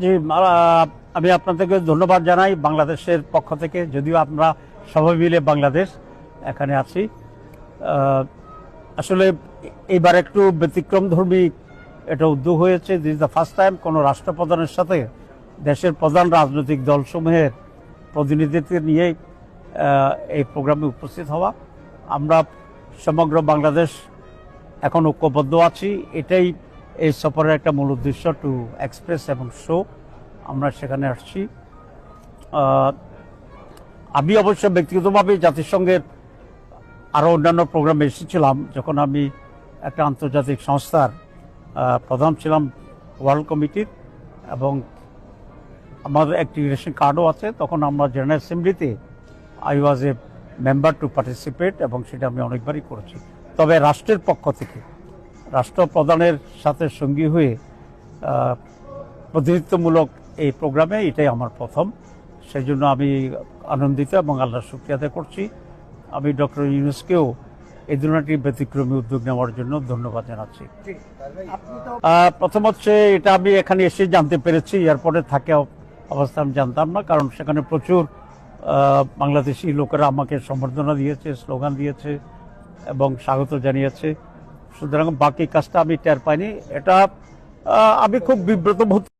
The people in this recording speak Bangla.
জি আমি আপনাদেরকে ধন্যবাদ জানাই বাংলাদেশের পক্ষ থেকে, যদিও আমরা সবাই মিলে বাংলাদেশ এখানে আছি। আসলে এইবার একটু ব্যতিক্রম ধর্মী এটা উদ্যোগ হয়েছে দিস দ্য ফার্স্ট টাইম কোনো রাষ্ট্রপ্রধানের সাথে দেশের প্রধান রাজনৈতিক দলসমূহের প্রতিনিধিত্ব নিয়ে এই প্রোগ্রামে উপস্থিত হওয়া। আমরা সমগ্র বাংলাদেশ এখন ঐক্যবদ্ধ আছি, এটাই এই সফরের একটা মূল উদ্দেশ্য টু এক্সপ্রেস এবং শো আমরা সেখানে আসছি। আমি অবশ্য ব্যক্তিগতভাবে জাতিসংঘের আরও অন্যান্য প্রোগ্রামে এসেছিলাম। যখন আমি একটা আন্তর্জাতিক সংস্থার প্রধান ছিলাম ওয়ার্ল্ড কমিটির এবং আমাদের একটি রেশন কার্ডও আছে। তখন আমরা general অ্যাসেম্বলিতে I was a member to participate এবং সেটা আমি অনেকবারই করেছি। তবে রাষ্ট্রের পক্ষ থেকে রাষ্ট্রপ্রধানের সাথে সঙ্গী হয়ে প্রতিনিধিত্বমূলক এই প্রোগ্রামে এটাই আমার প্রথম। সেই জন্য আমি আনন্দিত এবং আল্লাহর শুক্রিয়াতে করছি। আমি ডক্টর ইউনুসকেও এই ধরনের ব্যতিক্রমী উদ্যোগ নেওয়ার জন্য ধন্যবাদ জানাচ্ছি। প্রথম হচ্ছে এটা আমি এখানে এসে জানতে পেরেছি, এয়ারপোর্টে থাকে অবস্থা আমি জানতাম না, কারণ সেখানে প্রচুর বাংলাদেশি লোকেরা আমাকে সম্বর্ধনা দিয়েছে, স্লোগান দিয়েছে এবং স্বাগত জানিয়েছে। সুতরাং বাকি কাজটা আমি টের পাইনি। এটা আমি খুব বিব্রত